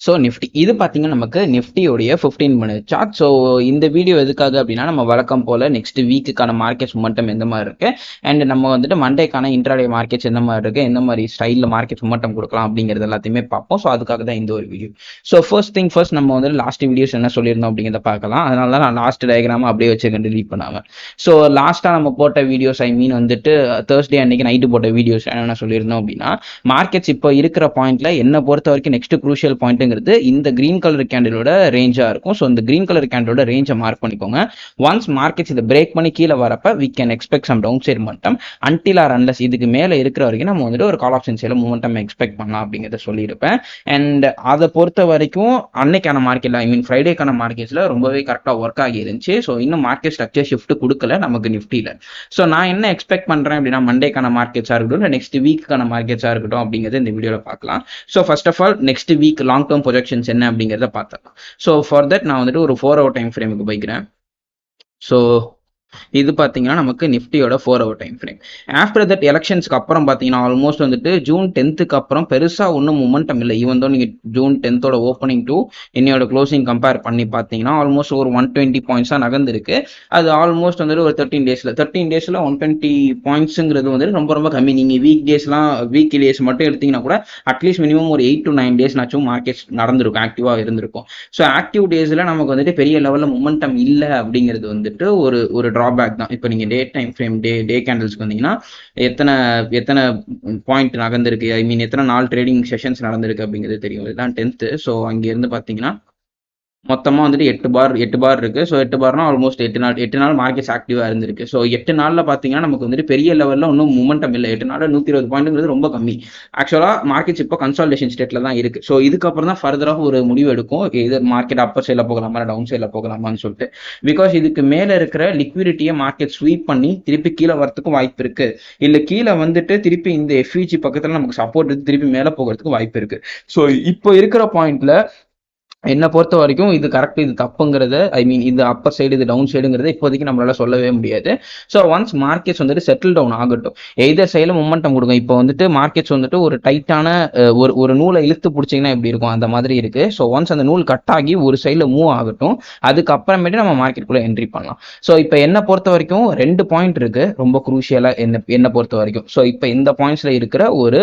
So Nifty இது பார்த்தீங்கன்னா நமக்கு நிஃப்டியோடைய ஃபிஃப்டீன் மினிட் சார்ட் ஸோ இந்த வீடியோ எதுக்காக அப்படின்னா நம்ம வழக்கம் போல் நெக்ஸ்ட் வீக்குக்கான மார்க்கெட்ஸ் மொமெண்டம் எந்த மாதிரி இருக்கு? அண்ட் நம்ம வந்துட்டு மண்டேக்கான இன்ட்ராடே மார்க்கெட்ஸ் எந்த மாதிரி இருக்கு? எந்த மாதிரி ஸ்டைலில் மார்க்கெட் மொமெண்டம் கொடுக்கலாம் அப்படிங்கிறது எல்லாத்தையுமே பார்ப்போம். ஸோ அதுக்காக தான் இந்த ஒரு video so first thing first நம்ம வந்து லாஸ்ட் வீடியோஸ் என்ன சொல்லியிருந்தோம் அப்படிங்கிறத பார்க்கலாம். அதனால தான் நான் லாஸ்ட் டயக்ராம் அப்படியே வச்சுருக்கேன் டிலீட் பண்ணாமல் ஸோ லாஸ்ட்டாக நம்ம போட்ட வீடியோஸ் ஐ மீன் வந்துட்டு uh, தேர்ஸ்டே அன்னைக்கு நைட்டு போட்ட வீடியோஸ் என்னென்ன சொல்லியிருந்தோம் அப்படின்னா மார்க்கெட்ஸ் இப்போ இருக்கிற பாயிண்ட்ல என்ன பொறுத்த வரைக்கும் நெக்ஸ்ட் குரூஷியல் பாயிண்ட்டுங்கிறது இந்த கிரீன் கலர் கேண்டிலோட ரேஞ்சாக இருக்கும். ஸோ இந்த கிரீன் கலர் கேண்டிலோட ரேஞ்சை மார்க் பண்ணிக்கோங்க. ஒன்ஸ் மார்க்கெட்ஸ் இதை பிரேக் பண்ணி கீழே வரப்ப we can expect some down side மட்டம் அன்டில் ஆர் அன்லஸ் இதுக்கு மேலே இருக்கிற வரைக்கும் நம்ம வந்துட்டு ஒரு கால் ஆப்ஷன் சேல மூமெண்டம் எக்ஸ்பெக்ட் பண்ணலாம் அப்படிங்கிறத சொல்லியிருப்பேன். அண்ட் அதை பொறுத்த வரைக்கும் அன்னைக்கான மார்க்கெட்ல ஐ மீன் ஃப்ரைடேக்கான மார்க்கெட்ஸ்ல ரொம்பவே கரெக்டாக ஒர்க் ஆகி இருந்துச்சு. ஸோ இன்னும் மார்க்கெட் ஸ்ட்ரக்சர் ஷிஃப்ட் கொடுக்கல நமக்கு நிஃப்டியில் ஸோ நான் என்ன எக்ஸ்பெக்ட் பண்ணுறேன் அப்படின்னா மண்டேக்கான மார்க்கெட்ஸாக இருக்கட்டும் இல்லை நெக்ஸ்ட் வீக்கான மார்க்கெட்ஸாக இருக்கட்டும் அப்படிங்கிறது இந்த வீடியோவில் பார்க்கலாம். So first of all next week long term term projections என்ன அப்படிங்கிறத பார்த்தலாம் ஸோ ஃபார் தட் நான் வந்துட்டு ஒரு ஃபோர் ஹவர் டைம் ஃப்ரேமுக்கு போய்க்கிறேன். ஸோ இது பார்த்தீங்கன்னா நமக்கு நிஃப்டியோட four hour time frame after that எலெக்ஷன்ஸ்க்கு அப்புறம் பார்த்தீங்கன்னா ஆல்மோஸ்ட் வந்துட்டு ஜூன் டென்த்துக்கு அப்புறம் பெருசாக ஒன்றும் மூமெண்டம் இல்லை. ஈவன் தோ நீங்கள் ஜூன் டென்த்தோட ஓப்பனிங் டு என்னையோட க்ளோசிங் கம்பேர் பண்ணி பார்த்தீங்கன்னா ஆல்மோஸ்ட் ஒரு ஒன் டுவெண்ட்டி பாயிண்ட்ஸாக நகர்ந்துருக்கு. அது ஆல்மோஸ்ட் வந்துட்டு ஒரு தேர்ட்டின் டேஸில் தேர்ட்டின் டேஸில் ஒன் டுவெண்ட்டி பாயிண்ட்ஸுங்கிறது வந்துட்டு ரொம்ப ரொம்ப கம்மி. நீங்கள் வீக் டேஸ்லாம் வீக் டேஸ் மட்டும் எடுத்தீங்கன்னா கூட அட்லீஸ்ட் மினிமம் ஒரு எயிட் டு நைன் டேஸ்னாச்சும் மார்க்கெட்ஸ் நடந்திருக்கும் ஆக்டிவாக இருந்திருக்கும். ஸோ ஆக்டிவ் டேஸில் நமக்கு வந்துட்டு பெரிய லெவலில் மூமெண்டம் இல்லை அப்படிங்கிறது வந்துட்டு ஒரு ஒரு ட்ராபேக் தான். இப்போ நீங்கள் டே டைம் ஃப்ரேம் டே டே கேண்டல்ஸ்க்கு வந்தீங்கன்னா எத்தனை எத்தனை பாயிண்ட் நகர்ந்துருக்கு? ஐ மீன் எத்தனை நாள் ட்ரேடிங் செஷன்ஸ் நடந்திருக்கு அப்படிங்கிறது தெரியும். இதுதான் டென்த்து ஸோ அங்கேருந்து பார்த்தீங்கன்னா மொத்தமாக வந்துட்டு எட்டு பார் எட்டு பார் இருக்கு. ஸோ எட்டு பார்னா ஆல்மோஸ்ட் எட்டு நாள் எட்டு நாள் மார்க்கெட்ஸ் ஆக்டிவாக இருந்திருக்கு. ஸோ எட்டு நாளில் பார்த்தீங்கன்னா நமக்கு வந்துட்டு பெரிய லெவலில் ஒன்றும் மூமெண்டம் இல்லை. எட்டு நாளில் நூற்றி இருபது பாயிண்ட்ங்கிறது ரொம்ப கம்மி. ஆக்சுவலாக மார்க்கெட்ஸ் இப்போ கன்சால்டேஷன் ஸ்டேட்டில் தான் இருக்கு. ஸோ இதுக்கப்புறம் தான் ஃபர்தராக ஒரு முடிவு எடுக்கும். இது மார்க்கெட் அப்பர் சைடில் போகலாமா டவுன் சைடில் போகலாமான்னு சொல்லிட்டு. பிகாஸ் இதுக்கு மேலே இருக்கிற லிக்விடிட்டியை மார்க்கெட் ஸ்வீப் பண்ணி திருப்பி கீழே வரத்துக்கும் வாய்ப்பு இருக்கு. இல்லை கீழே வந்துட்டு திருப்பி இந்த எஃப்இஜி பக்கத்தில் நமக்கு சப்போர்ட் திருப்பி மேலே போகிறதுக்கு வாய்ப்பு இருக்கு. ஸோ இப்போ இருக்கிற பாயிண்ட்ல என்னை பொறுத்த வரைக்கும் இது கரெக்ட் இது தப்புங்கிறத ஐ மீன் இது அப்பர் சைடு இது டவுன் சைடுங்கிறத இப்போதைக்கு நம்மளால சொல்லவே முடியாது. ஸோ ஒன்ஸ் மார்க்கெட்ஸ் வந்துட்டு செட்டில் டவுன் ஆகட்டும் எதர் சைடில் மொமெண்டம் கொடுங்க. இப்போ வந்துட்டு மார்க்கெட்ஸ் வந்துட்டு ஒரு டைட்டான ஒரு ஒரு நூலை இழுத்து பிடிச்சிங்கன்னா எப்படி இருக்கும்? அந்த மாதிரி இருக்கு. ஸோ ஒன்ஸ் அந்த நூல் கட் ஆகி ஒரு சைடில் மூவ் ஆகட்டும் அதுக்கப்புறமேட்டு நம்ம மார்க்கெட்டுக்குள்ள என்ட்ரி பண்ணலாம். ஸோ இப்போ என்னை பொறுத்த வரைக்கும் ரெண்டு பாயிண்ட் இருக்கு. ரொம்ப குரூஷியலாக என்ன என்னை பொறுத்த வரைக்கும். ஸோ இப்போ இந்த பாயிண்ட்ஸ்ல இருக்கிற ஒரு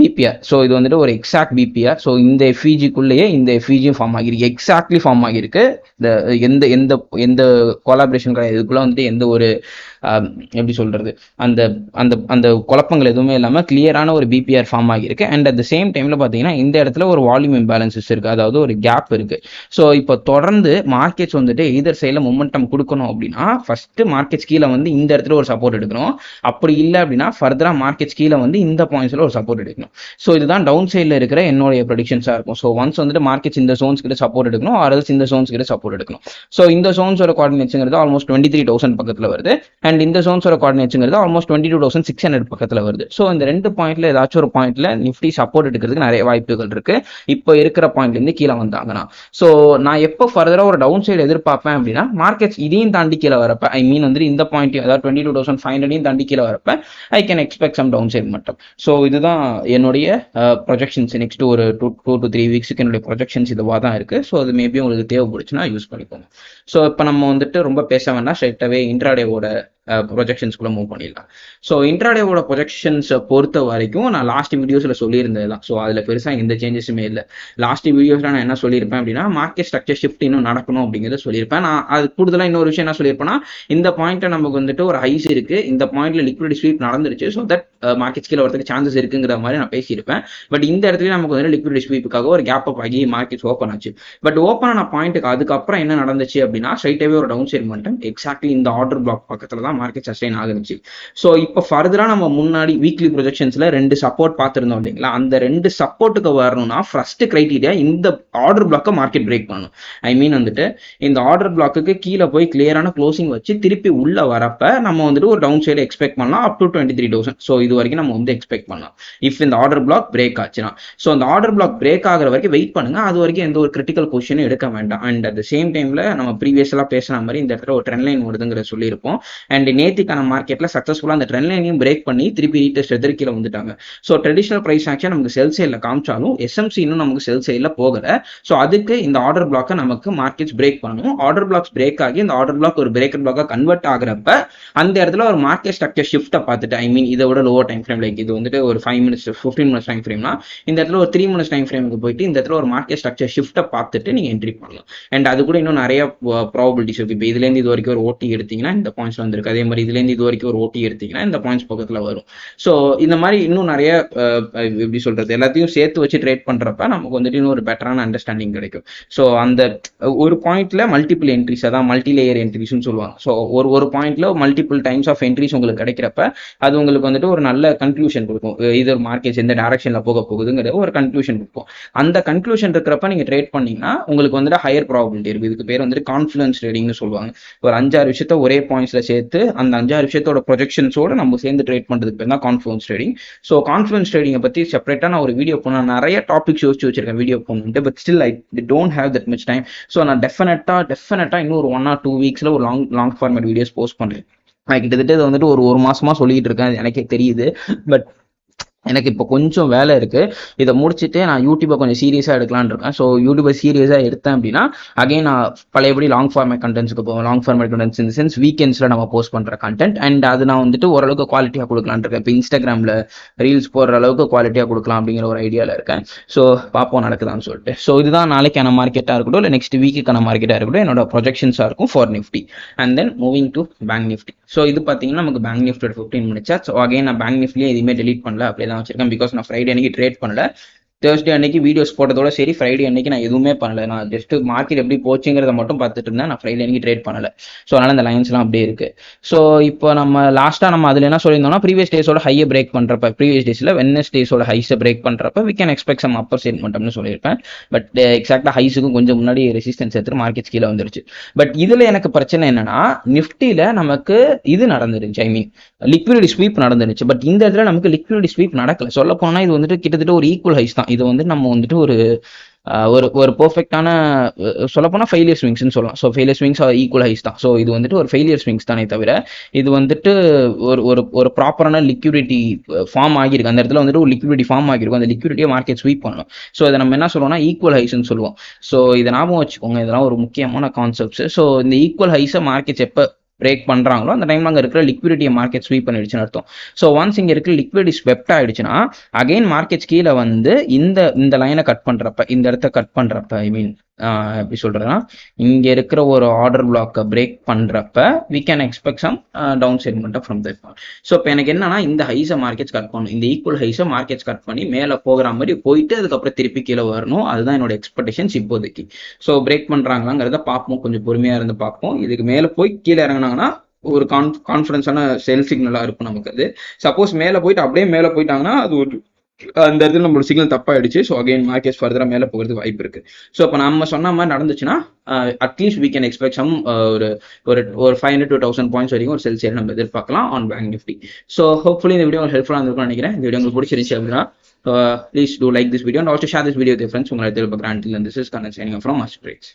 பிபிஆர் ஸோ இது வந்துட்டு ஒரு எக்ஸாக்ட் பிபிஆர் ஸோ இந்த எஃப்இஜிக்குள்ளேயே இந்த எஃப்இஜி இதுலேயும் ஃபார்ம் ஆகிருக்கு எக்ஸாக்ட்லி ஃபார்ம் ஆகிருக்கு இந்த எந்த எந்த எந்த கொலாபரேஷன் கிடையாது. இதுக்குள்ள வந்துட்டு எந்த ஒரு எப்படி சொல்றது? அந்த அந்த அந்த குழப்பங்கள் எதுவுமே இல்லாமல் கிளியரான ஒரு பிபிஆர் ஃபார்ம் ஆகியிருக்கு அண்ட் அட் த சேம் டைம்ல பார்த்தீங்கன்னா இந்த இடத்துல ஒரு வால்யூம் இம்பேலன்சஸ் இருக்கு. அதாவது ஒரு கேப் இருக்கு. ஸோ இப்போ தொடர்ந்து மார்க்கெட்ஸ் வந்துட்டு எதர் சைடில் மொமெண்டம் கொடுக்கணும் அப்படின்னா ஃபர்ஸ்ட் மார்க்கெட்ஸ் கீழே வந்து இந்த இடத்துல ஒரு சப்போர்ட் எடுக்கணும். அப்படி இல்லை அப்படின்னா ஃபர்தராக மார்க்கெட்ஸ் கீழே வந்து இந்த பாயிண்ட்ஸ்ல ஒரு சப்போர்ட் எடுக்கணும். ஸோ இதுதான் டவுன் சைடில் இருக்கிற என்னுடைய ப்ரொடிக்ஷன்ஸாக இருக்கும். ஸோ ஒன்ஸ் வந்துட்டு மார்க்கெட்ஸ் இந்த ஜோன்ஸ் கிட்ட சப்போர்ட் எடுக்கணும். ஆர்எல்ஸ் இந்த ஜோன்ஸ் கிட்ட சப்போர்ட் எடுக்கணும். ஸோ இந்த ஜோன்ஸோட கோஆர்டினேட்ஸுங்கிறது ஆல்மோஸ்ட் டுவெண்ட்டி த்ரீ தௌசண்ட் பக்கத்தில் வருது. அண்ட் இந்த ஜோன்ஸோட கோஆர்டினேட்ஸுங்கிறது almost twenty two thousand six hundred பக்கத்தில் வருது. ஸோ இந்த ரெண்டு பாயிண்ட்ல ஏதாச்சும் ஒரு பாயிண்ட்ல நிஃப்டி சப்போர்ட் எடுக்கிறதுக்கு நிறைய வாய்ப்புகள் இருக்கு. இப்போ இருக்கிற பாயிண்ட்லேருந்து கீழே வந்தாங்கன்னா. ஸோ நான் எப்போ ஃபர்தராக ஒரு டவுன் சைடு எதிர்பார்ப்பேன் அப்படின்னா மார்க்கெட்ஸ் இதையும் தாண்டி கீழே வரப்ப ஐ மீன் வந்து இந்த பாயிண்ட் அதாவது டுவெண்ட்டி டூ தௌசண்ட் ஃபைவ் ஹண்ட்ரடையும் தாண்டி கீழே வரப்ப I can expect some down side மட்டும். ஸோ இதுதான் என்னுடைய uh, ப்ரொஜெக்ஷன்ஸ் நெக்ஸ்ட் ஒரு டூ டூ டு த்ரீ வீக்ஸுக்கு என்னுடைய ப்ரொஜெக்ஷன்ஸ் இதுவாக தான் இருக்கு. ஸோ அது மேபி உங்களுக்கு தேவைப்படுச்சுன்னா யூஸ் பண்ணிக்கோங்க. ஸோ இப்போ நம்ம வந்துட்டு ரொம்ப பேச வேண்டாம். ஸ்ட்ரைட்டாகவே இன்ட்ராடேவோட ப்ரொஜெக்ஷன்ஸ்குள்ளே மூவ் பண்ணிடலாம். ஸோ இன்ட்ராடேவோட ப்ரொஜெக்ஷன்ஸை பொறுத்த வரைக்கும் நான் லாஸ்ட் வீடியோஸில் சொல்லியிருந்தது தான் ஸோ அதில் பெருசாக எந்த சேஞ்சஸுமே இல்லை. லாஸ்ட் வீடியோஸில் நான் என்ன சொல்லியிருப்பேன் அப்படின்னா மார்க்கெட் ஸ்ட்ரக்சர் ஷிஃப்ட் இன்னும் நடக்கணும் அப்படிங்கிறத சொல்லியிருப்பேன். நான் அது கூடுதலாக இன்னொரு விஷயம் என்ன சொல்லியிருப்பேன்னா இந்த பாயிண்ட்டை நமக்கு வந்துட்டு ஒரு ஹைஸ் இருக்கு. இந்த பாயிண்ட்ல லிக்விட் ஸ்வீப் நடந்துருச்சு. ஸோ தட் மார்க்கெட் கீழே வரதுக்கு சான்சஸ் இருக்குங்கிற மாதிரி நான் பேசியிருப்பேன். பட் இந்த இடத்துல நமக்கு வந்து லிக்விட் ஸ்வீப்புக்காக ஒரு கேப் அப் ஆகி மார்க்கெட் ஓப்பன் ஆச்சு. பட் ஓப்பன் ஆன பாயிண்ட்டுக்கு அதுக்கப்புறம் என்ன நடந்துச்சு அப்படின்னா ஸ்ட்ரைட்டாகவே ஒரு டவுன் சைட் மட்டும் எக்ஸாக்ட்லி இந்த ஆர்டர் பிளாக் பக்கத்தில் தான் மார்க்கெட் சஸ்டெயின் ஆகுச்சு ஸோ இப்போ ஃபர்தராக நம்ம முன்னாடி வீக்லி ப்ரொஜெக்ஷன்ஸ்ல ரெண்டு சப்போர்ட் பார்த்துருந்தோம் இல்லைங்களா? அந்த ரெண்டு சப்போர்ட்டுக்கு வரணும்னா ஃபர்ஸ்ட் கிரைட்டீரியா இந்த ஆர்டர் பிளாக்கை மார்க்கெட் பிரேக் பண்ணணும். ஐ மீன் வந்துட்டு இந்த ஆர்டர் பிளாக்குக்கு கீழே போய் கிளியரான க்ளோசிங் வச்சு திருப்பி உள்ள வரப்ப நம்ம வந்துட்டு ஒரு டவுன் சைடு எக்ஸ்பெக்ட் பண்ணலாம் up to twenty three thousand so இது வரைக்கும் நம்ம வந்து எக்ஸ்பெக்ட் பண்ணலாம். இஃப் இந்த ஆர்டர் பிளாக் பிரேக் ஆச்சுன்னா. ஸோ அந்த ஆர்டர் பிளாக் பிரேக் ஆகிற வரைக்கும் வெயிட் பண்ணுங்க. அது வரைக்கும் எந்த ஒரு கிரிட்டிக்கல் பொசிஷனும் எடுக்க வேண்டாம். அண்ட் அட் த சேம் டைம்ல நம்ம ப்ரீவியஸ்லாம் பேசுன மாதிரி இந்த இடத்துல ஒரு ட்ரெண்ட் லைன் வருதுங்கிற சொல்லியிருப்போம். அண்ட் அண்ட் நேத்திக்கான மார்க்கெட்ல சக்ஸஸ்ஃபுல்லாக அந்த ட்ரெண்ட் லைனையும் பிரேக் பண்ணி திருப்பி ரீட்டஸ்ட் எதிர் கீழே வந்துட்டாங்க. ஸோ ட்ரெடிஷனல் ப்ரைஸ் ஆக்ஷன் நமக்கு செல் சைடில் காமிச்சாலும் எஸ்எம்சி இன்னும் நமக்கு செல் சைடில் போகல. ஸோ அதுக்கு இந்த ஆர்டர் பிளாக்கை நமக்கு மார்க்கெட்ஸ் பிரேக் பண்ணணும் ஆர்டர் பிளாக்ஸ் பிரேக் ஆகி இந்த ஆர்டர் பிளாக் ஒரு பிரேக்கர் பிளாக்காக கன்வெர்ட் ஆகிறப்ப அந்த இடத்துல ஒரு மார்க்கெட் ஸ்ட்ரக்சர் ஷிஃப்ட்டை பார்த்துட்டு ஐ மீன் இதோட விட லோவர் டைம் ஃப்ரேம் லைக் இது வந்துட்டு ஒரு five minutes fifteen minutes time ஃப்ரேம்னா இந்த இடத்துல ஒரு த்ரீ மினிட்ஸ் டைம் ஃப்ரேமுக்கு போயிட்டு இந்த இடத்துல ஒரு மார்க்கெட் ஸ்ட்ரக்சர் ஷிஃப்ட்டை பார்த்துட்டு நீங்கள் என்ட்ரி பண்ணலாம். அண்ட் அது கூட இன்னும் நிறைய uh, ப்ராபபிலிட்டிஸ் இருக்கு. இப்போ இதுலேருந்து இது வரைக்கும் ஒரு ஓட்டி எடுத்தீங்கன்னா இந்த பாயிண்ட்ஸ் வந்திருக்கு அதே மாதிரி இதுலேருந்து இது வரைக்கும் ஒரு ஓட்டி எடுத்தீங்கன்னா இந்த பாயிண்ட்ஸ் பக்கத்தில் வரும். ஸோ இந்த மாதிரி இன்னும் நிறைய எப்படி சொல்கிறது எல்லாத்தையும் சேர்த்து வச்சு ட்ரேட் பண்ணுறப்ப நமக்கு வந்துட்டு இன்னும் ஒரு பெட்டரான அண்டர்ஸ்டாண்டிங் கிடைக்கும். ஸோ அந்த ஒரு பாயிண்ட்ல மல்டிபிள் என்ட்ரிஸ் அதான் மல்டி லேயர் என்ட்ரிஸ்னு சொல்லுவாங்க. ஸோ ஒரு ஒரு பாயிண்ட்ல மல்டிபிள் டைம்ஸ் ஆஃப் என்ட்ரிஸ் உங்களுக்கு கிடைக்கிறப்ப அது உங்களுக்கு வந்துட்டு ஒரு நல்ல கன்க்ளூஷன் கொடுக்கும். இது மார்க்கெட்ஸ் எந்த டைரக்ஷன்ல போக போகுதுங்கிற ஒரு கன்க்ளூஷன் கொடுக்கும். அந்த கன்க்ளூஷன் இருக்கிறப்ப நீங்க ட்ரேட் பண்ணீங்கன்னா உங்களுக்கு வந்துட்டு ஹையர் ப்ராபபிலிட்டி இருக்கு. இதுக்கு பேர் வந்துட்டு கான்ஃபிடன்ஸ் ட்ரேடிங்னு சொல்லுவாங்க. ஒரு அஞ்சாறு விஷயத்த ஒரே பாயிண்ட்ஸ்ல சேர்த்து அந்த அஞ்சாறு விஷயத்தோட ப்ரொஜெக்ஷன்ஸோட நம்ம சேர்ந்து ட்ரேட் பண்ணுறதுக்கு பேர் தான் கான்ஃபிடன்ஸ் ட்ரேடிங் ஸோ கான்ஃபிடன்ஸ் ட்ரேடிங்கை பற்றி செப்பரேட்டாக நான் ஒரு வீடியோ போன நிறைய டாபிக்ஸ் யோசிச்சு வச்சிருக்கேன் video போகணுன்ட்டு but still I don't have that much time so நான் டெஃபினட்டாக டெஃபினட்டாக இன்னும் ஒரு ஒன் ஆர் டூ வீக்ஸ்ல ஒரு long long format videos post பண்ணுறேன் நான் கிட்டத்தட்ட இது வந்துட்டு ஒரு ஒரு மாசமா சொல்லிட்டு இருக்கேன். எனக்கே தெரியுது. பட் எனக்கு இப்போ கொஞ்சம் வேலை இருக்கு. இதை முடிச்சுட்டு நான் யூடியூப்பை கொஞ்சம் சீரியஸாக எடுக்கலாம்னு இருக்கேன். ஸோ யூடியூப்பை சீரியஸாக எடுத்தேன் அப்படின்னா அகைன் நான் பழையபடி லாங் ஃபார்மேட் கண்டென்ட்ஸ்க்கு போவேன். லாங் ஃபார்மேட் கண்டென்ட்ஸ் இந்த சென்ஸ் வீக்கெண்ட்ஸில் நம்ம போஸ்ட் பண்ணுற கண்டென்ட் அண்ட் அது நான் வந்துட்டு ஓரளவுக்கு குவாலிட்டியாக கொடுக்கலான்னு இருக்கேன். இப்போ இன்ஸ்டாகிராமில் ரீல்ஸ் போடுற அளவுக்கு குவாலிட்டியாக கொடுக்கலாம் அப்படிங்கிற ஒரு ஐடியாவில் இருக்கேன். ஸோ பார்ப்போம் நடக்குதான்னு சொல்லிட்டு. ஸோ இதுதான் நாளைக்கான மார்க்கெட்டாக இருக்கட்டும் இல்லை நெக்ஸ்ட் வீக்குக்கான மார்க்கெட்டாக இருக்கட்டும் என்னோட ப்ரொஜெக்ஷன்ஸாக இருக்கும் for Nifty and then moving to bank Nifty so இது பார்த்தீங்கன்னா நமக்கு பேங்க் நிஃப்டியோட ஃபிஃப்டீன் மினிட்ஸ் ஸோ அகைன் நான் பேங்க் நிஃப்டியே எதுவுமே டெலிட் பண்ணல. அப்படியே நான் வச்சிருக்கேன். பிகாஸ் நான் ஃப்ரைடே அன்னைக்கு ட்ரேட் பண்ணல. தேர்ஸ்டே அன்னைக்கு வீடியோஸ் போட்டதோட சரி ஃப்ரைடே அன்னைக்கு நான் எதுவுமே பண்ணல. நான் ஜஸ்ட் மார்க்கெட் எப்படி போச்சுங்கிறத மட்டும் பார்த்துட்டு இருந்தேன். நான் ஃப்ரைடே அன்னைக்கு ட்ரேட் பண்ணல. ஸோ அதனால அந்த லைன்ஸ்லாம் அப்படியே இருக்கு. ஸோ இப்போ நம்ம லாஸ்ட்டாக நம்ம அதில் என்ன சொல்லியிருந்தோம்னா ப்ரீவியஸ் டேஸோட ஹையை பிரேக் பண்ணுறப்ப ப்ரீவியஸ் டேஸில் வென்னஸ் டேஸோட ஹைஸை பிரேக் பண்ணுறப்ப we can expect some upper ஸ்டேட்மெண்ட்னு சொல்லியிருப்பேன். பட் எக்ஸாக்டாக ஹைஸுக்கும் கொஞ்சம் முன்னாடி ரெசிஸ்டன்ஸ் எடுத்து மார்க்கெட் கீழே வந்துருச்சு. பட் இதில் எனக்கு பிரச்சனை என்னன்னா நிஃப்டியில் நமக்கு இது நடந்துருச்சு. ஐ மீன் லிக்விடிட்டி ஸ்வீப் நடந்துருச்சு. பட் இந்த இடத்துல நமக்கு லிக்விடிட்டி ஸ்வீப் நடக்கல. சொல்ல போனால் இது வந்துட்டு கிட்டத்தட்ட ஒரு ஈக்குவல் ஹைஸ் தான். இது வந்து நம்ம வந்துட்டு ஒரு ஒரு ஒரு பர்ஃபெக்டான சொல்லப்போனா ஃபெயிலியர் ஸ்விங்ஸ்னு சொல்லலாம். So failure swings equal highs தான். ஸோ இது வந்துட்டு ஒரு ஃபெயிலியர் ஸ்விங்ஸ் தானே தவிர இது வந்துட்டு ஒரு ஒரு ஒரு ப்ராப்பரான லிக்விடிட்டி ஃபார்ம் ஆகியிருக்கு. அந்த இடத்துல வந்துட்டு ஒரு லிக்விடிட்டி ஃபார்ம் ஆகிருக்கும் அந்த லிக்யூரிட்டியை மார்க்கெட் ஸ்வீப் பண்ணணும். ஸோ இதை நம்ம என்ன சொல்லுவோம்னா ஈக்குவல் ஹைஸ்னு சொல்லுவோம். ஸோ இதை ஞாபகம் வச்சுக்கோங்க. இதெல்லாம் ஒரு முக்கியமான கான்செப்ட்ஸ் ஸோ இந்த ஈக்குவல் ஹைஸை மார்க்கெட்ஸ் எப்போ பிரேக் பண்றாங்களோ அந்த டைம்ல அங்க இருக்கிற லிக்விடிட்டியை மார்க்கெட் ஸ்வீப் பண்ணிடுச்சுன்னு அர்த்தம். ஸோ ஒன்ஸ் இங்க இருக்கிற லிக்விடி ஸ்வெப்ட் ஆயிடுச்சுன்னா அகைன் மார்க்கெட்ஸ் கீழே வந்து இந்த இந்த லைனை கட் பண்றப்ப இந்த இடத்த கட் பண்றப்ப ஐ மீன் எப்படி சொல்றதுன்னா இங்க இருக்கிற ஒரு ஆர்டர் பிளாக்கை பிரேக் பண்றப்ப we can expect some down segment from that so இப்போ எனக்கு என்னன்னா இந்த ஹைஸை மார்க்கெட்ஸ் கட் பண்ணணும் இந்த ஈக்குவல் ஹைஸை மார்க்கெட்ஸ் கட் பண்ணி மேலே போகிற மாதிரி போயிட்டு அதுக்கப்புறம் திருப்பி கீழே வரணும். அதுதான் என்னோட எக்ஸ்பெக்டேஷன்ஸ் இப்போதைக்கு. ஸோ பிரேக் பண்றாங்களாங்கிறத பார்ப்போம். கொஞ்சம் பொறுமையா இருந்து பார்ப்போம். இதுக்கு மேலே போய் கீழே இறங்குனாங்கன்னா ஒரு கான் கான்ஃபிடன்ஸான செல் சிக்னலாக இருக்கும் நமக்கு அது. சப்போஸ் மேலே போயிட்டு அப்படியே மேலே போயிட்டாங்கன்னா அது ஒரு அந்த இடத்துல நம்மளோட சிக்னல் தப்பாயிடுச்சு. ஸோ அகைன் மார்க்கெட் ஃபர்தராக மேலே போகிறது வாய்ப்பு இருக்கு. ஸோ அப்போ நம்ம சொன்ன மாதிரி நடந்துச்சுன்னா at least we can expect some ஒரு ஒரு ஒரு five hundred two thousand points வரைக்கும் ஒரு செல்சியல் நம்ம எதிர்பார்க்கலாம் on bank Nifty so hopefully இந்த வீடியோ உங்களுக்கு ஹெல்ப்ஃபுல்லாக இருந்திருக்கும்னு நினைக்கிறேன். இந்த வீடியோ உங்களுக்கு பிடிச்சிருந்துச்சு அப்படின்னா please do like this video and also share this video friends உங்களை எதிர்பார்க்குறேன் until this is connect signing from must breaks